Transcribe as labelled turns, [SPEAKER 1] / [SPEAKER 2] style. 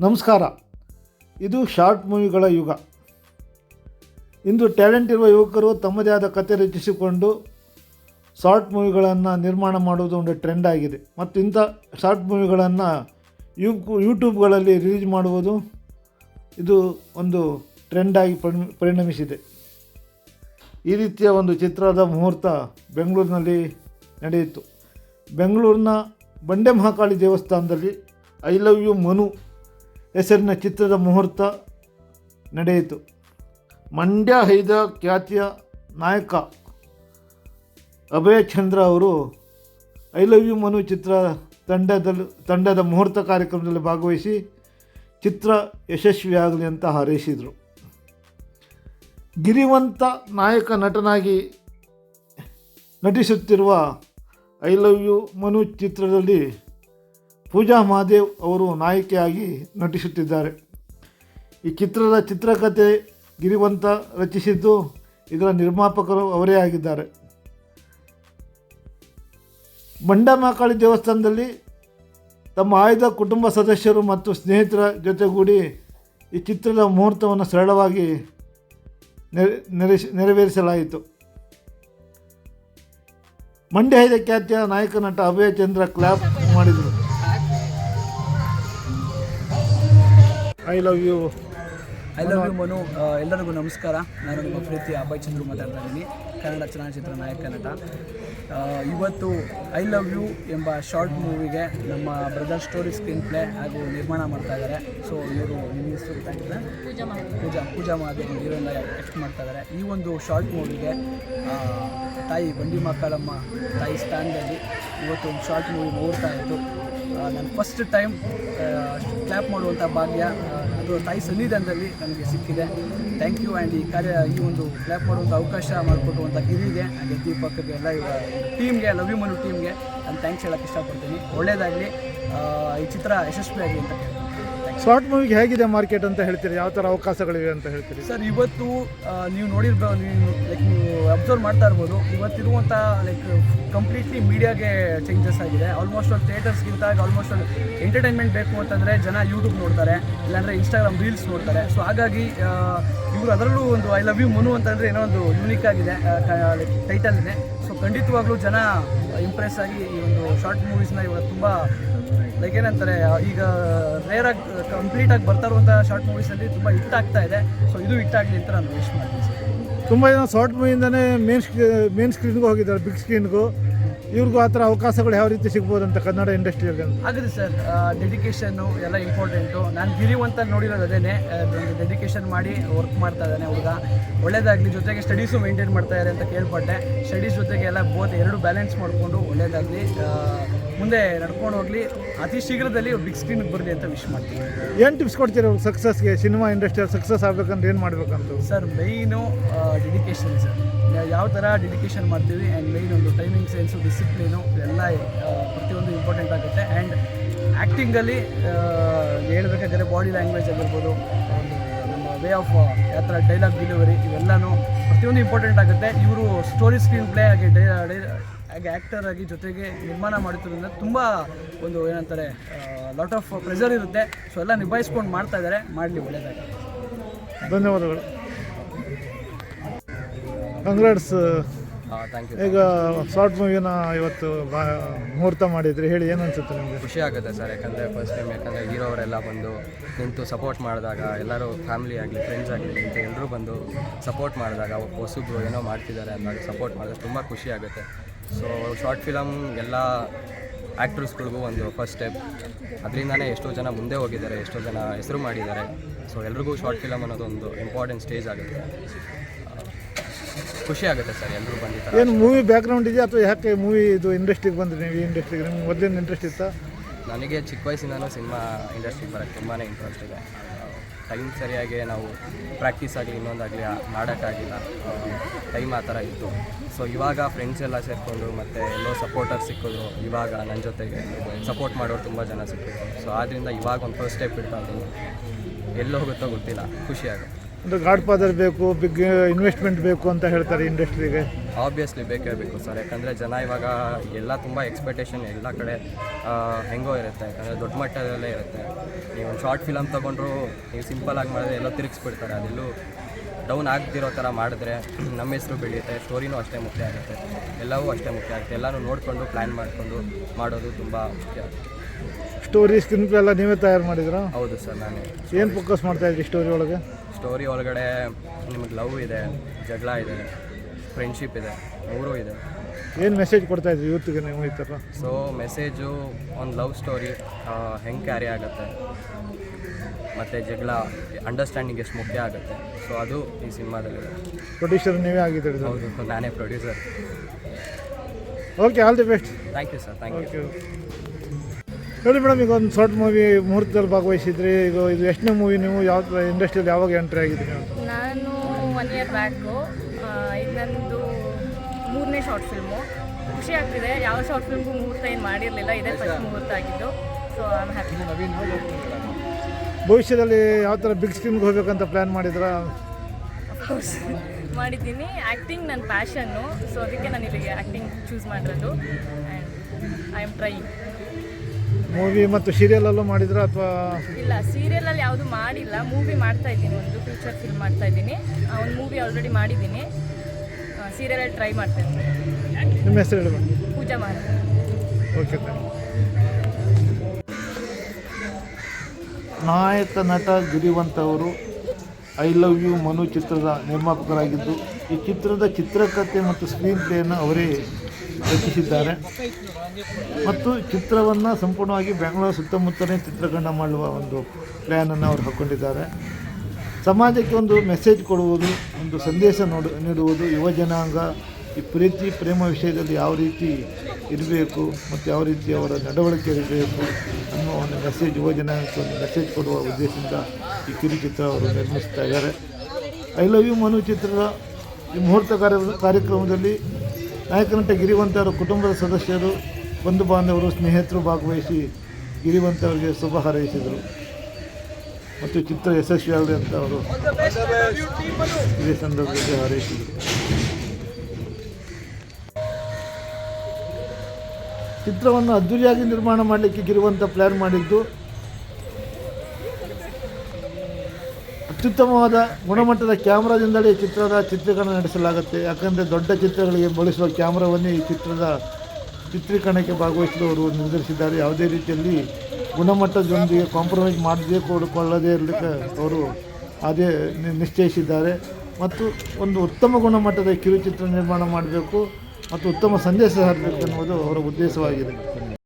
[SPEAKER 1] ನಮಸ್ಕಾರ. ಇದು ಶಾರ್ಟ್ ಮೂವಿಗಳ ಯುಗ. ಇಂದು ಟ್ಯಾಲೆಂಟ್ ಇರುವ ಯುವಕರು ತಮ್ಮದೇ ಆದ ಕತೆ ರಚಿಸಿಕೊಂಡು ಶಾರ್ಟ್ ಮೂವಿಗಳನ್ನು ನಿರ್ಮಾಣ ಮಾಡುವುದು ಒಂದು ಟ್ರೆಂಡ್ ಆಗಿದೆ. ಮತ್ತು ಇಂಥ ಶಾರ್ಟ್ ಮೂವಿಗಳನ್ನು ಯೂ ಯೂಟ್ಯೂಬ್ಗಳಲ್ಲಿ ರಿಲೀಸ್ ಮಾಡುವುದು ಇದು ಒಂದು ಟ್ರೆಂಡಾಗಿ ಪರಿಣಮಿಸಿದೆ. ಈ ರೀತಿಯ ಒಂದು ಚಿತ್ರದ ಮುಹೂರ್ತ ಬೆಂಗಳೂರಿನಲ್ಲಿ ನಡೆಯಿತು. ಬೆಂಗಳೂರಿನ ಬಂಡೆ ಮಹಾಕಾಳಿ ದೇವಸ್ಥಾನದಲ್ಲಿ ಐ ಲವ್ ಯು ಮನು ಹೆಸರಿನ ಚಿತ್ರದ ಮುಹೂರ್ತ ನಡೆಯಿತು. ಮಂಡ್ಯ ಹೈದ ಖ್ಯಾತಿಯ ನಾಯಕ ಅಭಯ ಚಂದ್ರ ಅವರು, ಐ ಲವ್ ಯು ಮನು ಚಿತ್ರ ತಂಡದಲ್ಲಿ, ತಂಡದ ಮುಹೂರ್ತ ಕಾರ್ಯಕ್ರಮದಲ್ಲಿ ಭಾಗವಹಿಸಿ ಚಿತ್ರ ಯಶಸ್ವಿಯಾಗಲಿ ಅಂತ ಹಾರೈಸಿದರು. ಗಿರಿವಂತ ನಾಯಕ ನಟನಾಗಿ ನಟಿಸುತ್ತಿರುವ ಐ ಲವ್ ಯು ಮನು ಚಿತ್ರದಲ್ಲಿ ಪೂಜಾ ಮಹಾದೇವ್ ಅವರು ನಾಯಕಿಯಾಗಿ ನಟಿಸುತ್ತಿದ್ದಾರೆ. ಈ ಚಿತ್ರದ ಚಿತ್ರಕಥೆ ಗಿರಿವಂತ ರಚಿಸಿದ್ದು ಇದರ ನಿರ್ಮಾಪಕರು ಅವರೇ ಆಗಿದ್ದಾರೆ. ಬಂಡಮಾಕಾಳಿ ದೇವಸ್ಥಾನದಲ್ಲಿ ತಮ್ಮ ಆಯ್ದ ಕುಟುಂಬ ಸದಸ್ಯರು ಮತ್ತು ಸ್ನೇಹಿತರ ಜೊತೆಗೂಡಿ ಈ ಚಿತ್ರದ ಮುಹೂರ್ತವನ್ನು ಸರಳವಾಗಿ ನೆರವೇರಿಸಲಾಯಿತು. ಮಂಡ್ಯ ಖ್ಯಾತಿಯ ನಾಯಕ ನಟ ಅಭಯ ಚಂದ್ರ ಕ್ಲಾಪ್ ಮಾಡಿದರು. I love you
[SPEAKER 2] I love you Manu ಎಲ್ಲರಿಗೂ ನಮಸ್ಕಾರ. ನಾನು ನಿಮ್ಮ ಪ್ರೀತಿ ಅಭಯ್ ಚಂದ್ರು ಮಾತಾಡ್ತಾ ಇದ್ದೀನಿ ಕನ್ನಡ ಚಲನಚಿತ್ರ ನಾಯಕ ನಟ. ಇವತ್ತು ಐ ಲವ್ ಯು ಎಂಬ ಶಾರ್ಟ್ ಮೂವಿಗೆ ನಮ್ಮ ಬ್ರದರ್ ಸ್ಟೋರಿ ಸ್ಕ್ರೀನ್ ಪ್ಲೇ ಹಾಗೂ ನಿರ್ಮಾಣ ಮಾಡ್ತಾ ಇದ್ದಾರೆ. ಸೊ ಇವರು ನಿಮ್ಮ ಹೆಸರು ಪೂಜಾ ಪೂಜಾ ಮಹಾದೇವ್ ಹೀರೋಯಿನ್ ಎಕ್ಸ್ಟ್ ಮಾಡ್ತಾ ಇದ್ದಾರೆ. ಈ ಒಂದು ಶಾರ್ಟ್ ಮೂವಿಗೆ ತಾಯಿ ಬಂಡಿ ಮಕ್ಕಳಮ್ಮ ತಾಯಿ ಸ್ಥಾನದಲ್ಲಿ ಇವತ್ತು ಒಂದು ಶಾರ್ಟ್ ಮೂವಿ ನೋಡ್ತಾ ಇತ್ತು ನನ್ನ ಫಸ್ಟ್ ಟೈಮ್ ಕ್ಲ್ಯಾಪ್ ಮಾಡುವಂಥ ಭಾಗ್ಯ ಅದು ತಾಯಿ ಸನ್ನಿಧಾನದಲ್ಲಿ ನನಗೆ ಸಿಕ್ಕಿದೆ. ಥ್ಯಾಂಕ್ ಯು ಆ್ಯಂಡ್ ಈ ಕಾರ್ಯ, ಈ ಒಂದು ಕ್ಲ್ಯಾಪ್ ಮಾಡುವಂಥ ಅವಕಾಶ ಮಾಡಿಕೊಡುವಂಥ ಗಿರಿಗೆ ಹಾಗೆ ದೀಪಕ್ಗೆ ಎಲ್ಲ ಟೀಮ್ಗೆ ಲವ್ ಯು ಮನು ಟೀಮ್ಗೆ ನಾನು ಥ್ಯಾಂಕ್ಸ್ ಹೇಳೋಕ್ಕೆ ಇಷ್ಟಪಡ್ತೀನಿ. ಒಳ್ಳೆಯದಾಗಲಿ ಈ ಚಿತ್ರ ಯಶಸ್ವಿಯಾಗಲಿ ಅಂತ ಕೇಳ್ತೀನಿ.
[SPEAKER 1] ಶಾರ್ಟ್ ಮೂವಿಗೆ ಹೇಗಿದೆ ಮಾರ್ಕೆಟ್ ಅಂತ ಹೇಳ್ತೀರಿ? ಯಾವ ಥರ ಅವಕಾಶಗಳಿವೆ ಅಂತ ಹೇಳ್ತೀರಿ?
[SPEAKER 2] ಸರ್, ಇವತ್ತು ನೀವು ನೋಡಿರ್ಬ, ನೀವು ಲೈಕ್ ನೀವು ಅಬ್ಸರ್ವ್ ಮಾಡ್ತಾ ಇರ್ಬೋದು. ಇವತ್ತಿರುವಂಥ ಲೈಕ್ ಕಂಪ್ಲೀಟ್ಲಿ ಮೀಡಿಯಾಗೆ ಚೇಂಜಸ್ ಆಗಿದೆ. ಆಲ್ಮೋಸ್ಟ್ ಒಂದು ಥಿಯೇಟರ್ಸ್ಗಿಂತ ಆಲ್ಮೋಸ್ಟ್ ಒಂದು ಎಂಟರ್ಟೈನ್ಮೆಂಟ್ ಬೇಕು ಅಂತಂದರೆ ಜನ ಯೂಟ್ಯೂಬ್ ನೋಡ್ತಾರೆ, ಇಲ್ಲಾಂದರೆ ಇನ್ಸ್ಟಾಗ್ರಾಮ್ ರೀಲ್ಸ್ ನೋಡ್ತಾರೆ. ಸೊ ಹಾಗಾಗಿ ಇವರು ಅದರಲ್ಲೂ ಒಂದು ಐ ಲವ್ ಯು ಮನು ಅಂತಂದರೆ ಏನೋ ಒಂದು ಯೂನಿಕ್ ಆಗಿದೆ ಲೈಕ್ ಟೈಟಲ್ ಇದೆ ಸೊ ಖಂಡಿತವಾಗ್ಲೂ ಜನ ಇಂಪ್ರೆಸ್ ಆಗಿ ಈ ಒಂದು ಶಾರ್ಟ್ ಮೂವೀಸ್ನ ಇವಾಗ ತುಂಬ ಲೈಕ್ ಏನಂತಾರೆ, ಈಗ ರೇರ್ ಆಗಿ ಕಂಪ್ಲೀಟ್ ಆಗಿ ಬರ್ತಾ ಇರುವಂಥ ಶಾರ್ಟ್ ಮೂವೀಸಲ್ಲಿ ತುಂಬ ಹಿಟ್ ಆಗ್ತಾ ಇದೆ. ಸೊ ಇದು ಹಿಟ್ ಆಗಲಿ ಅಂತ ನಾನು ವಿಶ್ ಮಾಡ್ತೀನಿ.
[SPEAKER 1] ತುಂಬ ಜನ ಶಾರ್ಟ್ ಮೂವಿಯಿಂದನೇ ಮೇನ್ ಸ್ಕ್ರೀ ಮೇನ್ ಸ್ಕ್ರೀನ್ಗೂ ಹೋಗಿದ್ದಾರೆ ಬಿಗ್ ಸ್ಕ್ರೀನ್ಗೂ ಇವ್ರಿಗೂ ಆ ಥರ ಅವಕಾಶಗಳು ಯಾವ ರೀತಿ ಸಿಗ್ಬೋದು ಅಂತ ಕನ್ನಡ ಇಂಡಸ್ಟ್ರಿಯಲ್ಲಿ ಅಂತ.
[SPEAKER 2] ಸರ್ ಡೆಡಿಕೇಶನ್ನು ಎಲ್ಲ ಇಂಪಾರ್ಟೆಂಟು ನಾನು ಗಿರಿವಂತ ನೋಡಿರೋದು ಅದೇನೆ ಡೆಡಿಕೇಶನ್ ಮಾಡಿ ವರ್ಕ್ ಮಾಡ್ತಾ ಇದ್ದಾನೆ ಹುಡುಗ. ಒಳ್ಳೇದಾಗಲಿ, ಜೊತೆಗೆ ಸ್ಟಡೀಸು ಮೇಂಟೈನ್ ಮಾಡ್ತಾ ಇದ್ದಾರೆ ಅಂತ ಕೇಳ್ಪಟ್ಟೆ. ಸ್ಟಡೀಸ್ ಜೊತೆಗೆ ಎಲ್ಲ ಬೋತ್ ಎರಡು ಬ್ಯಾಲೆನ್ಸ್ ಮಾಡಿಕೊಂಡು ಒಳ್ಳೇದಾಗಲಿ ಮುಂದೆ ನಡ್ಕೊಂಡು ಹೋಗಲಿ. ಅತಿ ಶೀಘ್ರದಲ್ಲಿ ಬಿಗ್ ಸ್ಕ್ರೀನ್ಗೆ ಬರಲಿ ಅಂತ ವಿಶ್ ಮಾಡ್ತೀನಿ.
[SPEAKER 1] ಏನು ಟಿಪ್ಸ್ ಕೊಡ್ತೀರಿ ಅವ್ರಿಗೆ ಸಕ್ಸಸ್ಗೆ ಸಿನಿಮಾ ಇಂಡಸ್ಟ್ರಿಯಲ್ಲಿ ಸಕ್ಸಸ್ ಆಗ್ಬೇಕಂದ್ರೆ ಏನು ಮಾಡ್ಬೇಕಂತ?
[SPEAKER 2] ಸರ್ ಮೈನು ಡೆಡಿಕೇಶನ್ ಸರ್ ಯಾವ ಥರ ಡೆಡಿಕೇಶನ್ ಮಾಡ್ತೀವಿ ಆ್ಯಂಡ್ ಮೈನ್ ಒಂದು ಟೈಮಿಂಗ್ ಸೆನ್ಸು ಡಿಸಿಪ್ಲೀನು ಎಲ್ಲ ಪ್ರತಿಯೊಂದು ಇಂಪಾರ್ಟೆಂಟ್ ಆಗುತ್ತೆ. ಆ್ಯಂಡ್ ಆ್ಯಕ್ಟಿಂಗಲ್ಲಿ ಹೇಳಬೇಕಾದ್ರೆ ಬಾಡಿ ಲ್ಯಾಂಗ್ವೇಜ್ ಆಗಿರ್ಬೋದು ಒಂದು ನಮ್ಮ ವೇ ಆಫ್ ಯಾವ ಥರ ಡೈಲಾಗ್ ಡೆಲಿವರಿ ಇವೆಲ್ಲನೂ ಪ್ರತಿಯೊಂದು ಇಂಪಾರ್ಟೆಂಟ್ ಆಗುತ್ತೆ. ಇವರು ಸ್ಟೋರಿ ಸ್ಕ್ರೀನ್ ಪ್ಲೇ ಆಗಿ ಡೈ ಹಾಗೆ ಆ್ಯಕ್ಟರ್ ಆಗಿ ಜೊತೆಗೆ ನಿರ್ಮಾಣ ಮಾಡುತ್ತಿರೋದ್ರಿಂದ ತುಂಬ ಒಂದು ಏನಂತಾರೆ ಲಾಟ್ ಆಫ್ ಪ್ರೆಷರ್ ಇರುತ್ತೆ. ಸೊ ಎಲ್ಲ ನಿಭಾಯಿಸ್ಕೊಂಡು ಮಾಡ್ತಾ ಇದ್ದಾರೆ. ಮಾಡಲಿ ಒಳ್ಳೆಯದಾಗಿ
[SPEAKER 1] ಧನ್ಯವಾದಗಳು. ಕಂಗ್ರಾಟ್ಸ್
[SPEAKER 3] ಥ್ಯಾಂಕ್ ಯು
[SPEAKER 1] ಈಗ ಶಾರ್ಟ್ ಮೂವಿನ ಇವತ್ತು ಮುಹೂರ್ತ ಮಾಡಿದ್ರಿ. ಹೇಳಿ ಏನು ಅನ್ಸುತ್ತೆ ನಿಮಗೆ?
[SPEAKER 3] ಖುಷಿ ಆಗುತ್ತೆ ಸರ್. ಯಾಕಂದರೆ ಫಸ್ಟ್ ಟೈಮ್ ಯಾಕಂದರೆ ಹೀರೋ ಅವರೆಲ್ಲ ಬಂದು ನಿಂತು ಸಪೋರ್ಟ್ ಮಾಡಿದಾಗ ಎಲ್ಲರೂ ಫ್ಯಾಮಿಲಿ ಆಗಲಿ ಫ್ರೆಂಡ್ಸ್ ಆಗಲಿ ನಿಂತು ಎಲ್ಲರೂ ಬಂದು ಸಪೋರ್ಟ್ ಮಾಡಿದಾಗ ಹೊಸಬ್ರು ಏನೋ ಮಾಡ್ತಿದ್ದಾರೆ ಅಂದಾಗ ಸಪೋರ್ಟ್ ಮಾಡಿದ್ರೆ ತುಂಬ ಖುಷಿ ಆಗುತ್ತೆ. ಸೊ ಶಾರ್ಟ್ ಫಿಲಮ್ ಎಲ್ಲ ಆ್ಯಕ್ಟ್ರಸ್ಗಳಿಗೂ ಒಂದು ಫಸ್ಟ್ ಸ್ಟೆಪ್ ಅದರಿಂದನೇ ಎಷ್ಟೋ ಜನ ಮುಂದೆ ಹೋಗಿದ್ದಾರೆ ಎಷ್ಟೋ ಜನ ಹೆಸರು ಮಾಡಿದ್ದಾರೆ. ಸೊ ಎಲ್ರಿಗೂ ಶಾರ್ಟ್ ಫಿಲಮ್ ಅನ್ನೋದು ಒಂದು ಇಂಪಾರ್ಟೆಂಟ್ ಸ್ಟೇಜ್ ಆಗುತ್ತೆ. ಖುಷಿ ಆಗುತ್ತೆ ಸರ್ ಎಲ್ಲರೂ ಬಂದಿದ್ದಾರೆ
[SPEAKER 1] ಏನು ಮೂವಿ ಬ್ಯಾಕ್ಗ್ರೌಂಡ್ ಇದೆಯಾ ಅಥವಾ ಯಾಕೆ ಮೂವಿ ಇದು ಇಂಡಸ್ಟ್ರಿಗೆ ಬಂದ್ರಿ ನೀವು ಈ ಇಂಡಸ್ಟ್ರಿಗೆ ನಿಮ್ಗೆ ಮೊದಲಿನ ಇಂಟ್ರೆಸ್ಟ್ ಇತ್ತಾ?
[SPEAKER 3] ನನಗೆ ಚಿಕ್ಕ ವಯಸ್ಸಿಂದನೂ ಸಿನಿಮಾ ಇಂಡಸ್ಟ್ರಿಗೆ ಬರೋಕ್ಕೆ ತುಂಬಾ ಇಂಟ್ರೆಸ್ಟ್ ಇದೆ. ಟೈಮ್ ಸರಿಯಾಗಿ ನಾವು ಪ್ರಾಕ್ಟೀಸ್ ಆಗಲಿ ಇನ್ನೊಂದಾಗಲಿ ಮಾಡೋಕ್ಕಾಗಿಲ್ಲ. ಟೈಮ್ ಆ ಥರ ಇತ್ತು. ಸೊ ಇವಾಗ ಫ್ರೆಂಡ್ಸ್ ಎಲ್ಲ ಸೇರಿಕೊಂಡು ಮತ್ತು ಎಲ್ಲೋ ಸಪೋರ್ಟರ್ ಸಿಕ್ಕಿದ್ರು, ಇವಾಗ ನನ್ನ ಜೊತೆಗೆ ಸಪೋರ್ಟ್ ಮಾಡೋರು ತುಂಬ ಜನ ಸಿಕ್ಕಿದ್ರು. ಸೊ ಆದ್ದರಿಂದ ಇವಾಗ ಒಂದು ಫಸ್ಟ್ ಸ್ಟೆಪ್ ಇಡ್ತಾ ಇದ್ದೀನಿ. ಎಲ್ಲೋಗುತ್ತೋ ಗೊತ್ತಿಲ್ಲ. ಖುಷಿ
[SPEAKER 1] ಅಂದರೆ ಗಾಡ್ ಫಾದರ್ ಬೇಕು ಬಿಗ್ ಇನ್ವೆಸ್ಟ್ಮೆಂಟ್ ಬೇಕು ಅಂತ ಹೇಳ್ತಾರೆ ಇಂಡಸ್ಟ್ರಿಗೆ
[SPEAKER 3] ಆಬ್ವಿಯಸ್ಲಿ ಬೇಕೇ ಬೇಕು ಸರ್ ಯಾಕಂದರೆ ಜನ ಇವಾಗ ಎಲ್ಲ ತುಂಬ ಎಕ್ಸ್ಪೆಕ್ಟೇಷನ್ ಎಲ್ಲ ಕಡೆ ಹೆಂಗೋ ಇರುತ್ತೆ. ಯಾಕಂದರೆ ದೊಡ್ಡ ಮಟ್ಟದಲ್ಲೇ ಇರುತ್ತೆ. ನೀವು ಒಂದು ಶಾರ್ಟ್ ಫಿಲಮ್ ತೊಗೊಂಡ್ರು ನೀವು ಸಿಂಪಲಾಗಿ ಮಾಡಿದ್ರೆ ಎಲ್ಲ ತಿರುಗಿಸ್ಬಿಡ್ತಾರೆ. ಅದೆಲ್ಲೂ ಡೌನ್ ಆಗ್ತಿರೋ ಥರ ಮಾಡಿದ್ರೆ ನಮ್ಮ ಹೆಸರು ಬೆಳೆಯುತ್ತೆ. ಸ್ಟೋರಿನೂ ಅಷ್ಟೇ ಮುಖ್ಯ ಆಗುತ್ತೆ. ಎಲ್ಲವೂ ಅಷ್ಟೇ ಮುಖ್ಯ ಆಗುತ್ತೆ. ಎಲ್ಲನೂ ನೋಡಿಕೊಂಡು ಪ್ಲ್ಯಾನ್ ಮಾಡಿಕೊಂಡು ಮಾಡೋದು ತುಂಬ ಮುಖ್ಯ.
[SPEAKER 1] ಸ್ಟೋರಿ ಸ್ಕ್ರೀನ್ ಪ್ಲೇ ಎಲ್ಲ ನೀವೇ ತಯಾರು ಮಾಡಿದ್ರಾ
[SPEAKER 3] ಹೌದು ಸರ್ ನಾನು.
[SPEAKER 1] ಏನು ಫೋಕಸ್ ಮಾಡ್ತಾ ಇದ್ರಿ ಸ್ಟೋರಿ ಒಳಗೆ?
[SPEAKER 3] ಸ್ಟೋರಿ ಒಳಗಡೆ ನಿಮಗೆ ಲವ್ ಇದೆ ಜಗಳ ಇದೆ ಫ್ರೆಂಡ್ಶಿಪ್ ಇದೆ ಮೂರೂ ಇದೆ.
[SPEAKER 1] ಏನು ಮೆಸೇಜ್ ಕೊಡ್ತಾ ಇದ್ರಿ ಯೂತ್ಗೆ ನೀವು ಈ ಥರ?
[SPEAKER 3] ಸೊ ಮೆಸೇಜು ಒಂದು ಲವ್ ಸ್ಟೋರಿ ಹೆಂಗೆ ಕ್ಯಾರಿ ಆಗುತ್ತೆ? ಮತ್ತು ಜಗಳ ಅಂಡರ್ಸ್ಟ್ಯಾಂಡಿಂಗ್ ಎಷ್ಟು ಮುಖ್ಯ ಆಗುತ್ತೆ? ಸೊ ಅದು ಈ ಸಿನಿಮಾದಲ್ಲಿ.
[SPEAKER 1] ಪ್ರೊಡ್ಯೂಸರ್ ನೀವೇ ಆಗಿದ್ದೀರಿ
[SPEAKER 3] ಹೌದು ನಾನೇ producer
[SPEAKER 1] okay all the best
[SPEAKER 3] thank you sir thank you
[SPEAKER 1] ಹೇಳಿ ಮೇಡಮ್ ಈಗ ಒಂದು ಶಾರ್ಟ್ ಮೂವಿ ಮುಹೂರ್ತದಲ್ಲಿ ಭಾಗವಹಿಸಿದ್ರಿ. ಈಗ ಇದು ಎಷ್ಟನೇ ಮೂವಿ ನೀವು? ಯಾವ ಇಂಡಸ್ಟ್ರಿಯಲ್ಲಿ ಯಾವಾಗ ಎಂಟ್ರಿ ಆಗಿದ್ರಿ
[SPEAKER 4] ನಾನು ಒನ್ ಇಯರ್ ಬ್ಯಾಕು ಇದು ಮೂರನೇ ಶಾರ್ಟ್ ಫಿಲ್ಮು ಖುಷಿ ಆಗ್ತಿದೆ. ಯಾವ ಶಾರ್ಟ್ ಫಿಲ್ಮ್ಗೂ ಮುಹೂರ್ತ ಏನು ಮಾಡಿರಲಿಲ್ಲ. ಇದೇ ಫಸ್ಟ್ ಮುಹೂರ್ತ ಆಗಿದ್ದು. ಸೊ ಐ ಆಮ್ ಹ್ಯಾಪಿ
[SPEAKER 1] ಭವಿಷ್ಯದಲ್ಲಿ ಯಾವ ಥರ ಬಿಗ್ ಸ್ಕ್ರೀನ್ಗೆ ಹೋಗ್ಬೇಕಂತ ಪ್ಲ್ಯಾನ್ ಮಾಡಿದ್ರ?
[SPEAKER 4] ಮಾಡಿದ್ದೀನಿ. ಆ್ಯಕ್ಟಿಂಗ್ ನನ್ನ ಪ್ಯಾಷನ್ನು ಸೊ ಅದಕ್ಕೆ ನಾನು ಇಲ್ಲಿಗೆ ಆ್ಯಕ್ಟಿಂಗ್ ಚೂಸ್ ಮಾಡಿರೋದು. And I am trying
[SPEAKER 1] movie ಮತ್ತು ಸೀರಿಯಲಲ್ಲೂ ಮಾಡಿದ್ರ ಅಥವಾ?
[SPEAKER 4] ಇಲ್ಲ ಸೀರಿಯಲಲ್ಲಿ ಯಾವುದು ಮಾಡಿಲ್ಲ. ಮೂವಿ ಮಾಡ್ತಾ ಇದ್ದೀನಿ ಒಂದು ಫ್ಯೂಚರ್ ಫಿಲ್ಮ್ ಮಾಡ್ತಾ ಇದ್ದೀನಿ. ಒಂದು ಮೂವಿ ಆಲ್ರೆಡಿ ಮಾಡಿದ್ದೀನಿ. ಸೀರಿಯಲಲ್ಲಿ ಟ್ರೈ ಮಾಡ್ತಾ ಇದ್ದೀನಿ.
[SPEAKER 1] ನಿಮ್ಮ ಹೆಸರು ಹೇಳಿ ಮೇಡಮ್.
[SPEAKER 4] ಪೂಜಾ ಮಾಡಿ
[SPEAKER 1] ಓಕೆ ನಾಯಕ ನಟ ಗಿರಿವಂತ್ ಅವರು ಐ ಲವ್ ಯು ಮನು ಚಿತ್ರದ ನಿರ್ಮಾಪಕರಾಗಿದ್ದು. ಈ ಚಿತ್ರದ ಚಿತ್ರಕಥೆ ಮತ್ತು ಸ್ಕ್ರೀನ್ ಪ್ಲೇಯನ್ನು ಅವರೇ ರಚಿಸಿದ್ದಾರೆ. ಮತ್ತು ಚಿತ್ರವನ್ನು ಸಂಪೂರ್ಣವಾಗಿ ಬೆಂಗಳೂರು ಸುತ್ತಮುತ್ತಲೇ ಚಿತ್ರೀಕರಣ ಮಾಡುವ ಒಂದು ಪ್ಲ್ಯಾನನ್ನು ಅವರು ಹಾಕ್ಕೊಂಡಿದ್ದಾರೆ ಸಮಾಜಕ್ಕೆ ಒಂದು ಮೆಸೇಜ್ ಕೊಡುವುದು, ಒಂದು ಸಂದೇಶ ನೋಡು, ನೀಡುವುದು ಯುವ ಜನಾಂಗ, ಈ ಪ್ರೀತಿ, ಪ್ರೇಮ ವಿಷಯದಲ್ಲಿ ಯಾವ ರೀತಿ ಇರಬೇಕು ಮತ್ತು ಯಾವ ರೀತಿ ಅವರ ನಡವಳಿಕೆ ಇರಬೇಕು ಅನ್ನೋ ಒಂದು ಮೆಸೇಜ್ ಯುವ ಜನಾಂಗಕ್ಕೆ ಒಂದು ಮೆಸೇಜ್ ಕೊಡುವ ಉದ್ದೇಶದಿಂದ ಈ ಕಿರುಚಿತ್ರ ಅವರು ನಿರ್ಮಿಸ್ತಾ ಇದ್ದಾರೆ. ಐ ಲವ್ ಯು ಮನು ಚಿತ್ರದ ಈ ಮುಹೂರ್ತ ಕಾರ್ಯ, ಕಾರ್ಯಕ್ರಮದಲ್ಲಿ ನಾಯಕ ನಟ ಗಿರಿವಂತ ಅವರ ಕುಟುಂಬದ ಸದಸ್ಯರು ಬಂಧು ಬಾಂಧವರು ಸ್ನೇಹಿತರು ಭಾಗವಹಿಸಿ ಗಿರಿವಂತ ಅವರಿಗೆ ಶುಭ ಹಾರೈಸಿದರು. ಮತ್ತು ಚಿತ್ರ ಯಶಸ್ವಿಯಾಗಲಿ ಅಂತ ಅವರು ಇದೇ ಸಂದರ್ಭದಲ್ಲಿ ಹಾರೈಸಿದರು. ಚಿತ್ರವನ್ನು ಅದ್ದೂರಿಯಾಗಿ ನಿರ್ಮಾಣ ಮಾಡಲಿಕ್ಕೆ ಗಿರುವಂತ ಪ್ಲ್ಯಾನ್ ಮಾಡಿದ್ದು ಅತ್ಯುತ್ತಮವಾದ ಗುಣಮಟ್ಟದ ಕ್ಯಾಮ್ರಾದಿಂದಲೇ ಚಿತ್ರದ ಚಿತ್ರೀಕರಣ ನಡೆಸಲಾಗುತ್ತೆ. ಯಾಕಂದರೆ ದೊಡ್ಡ ಚಿತ್ರಗಳಿಗೆ ಬಳಸುವ ಕ್ಯಾಮ್ರಾವನ್ನೇ ಈ ಚಿತ್ರದ ಚಿತ್ರೀಕರಣಕ್ಕೆ ಭಾಗವಹಿಸಲು ಅವರು ನಿರ್ಧರಿಸಿದ್ದಾರೆ. ಯಾವುದೇ ರೀತಿಯಲ್ಲಿ ಗುಣಮಟ್ಟದೊಂದಿಗೆ ಕಾಂಪ್ರಮೈಸ್ ಮಾಡದೇ ಕೊಡಿಕೊಳ್ಳದೇ ಇರಲಿಕ್ಕೆ ಅವರು ಅದೇ ನಿಶ್ಚಯಿಸಿದ್ದಾರೆ. ಮತ್ತು ಒಂದು ಉತ್ತಮ ಗುಣಮಟ್ಟದ ಕಿರುಚಿತ್ರ ನಿರ್ಮಾಣ ಮಾಡಬೇಕು ಮತ್ತು ಉತ್ತಮ ಸಂದೇಶ ಹರಬೇಕು ಎನ್ನುವುದು ಅವರ ಉದ್ದೇಶವಾಗಿದೆ.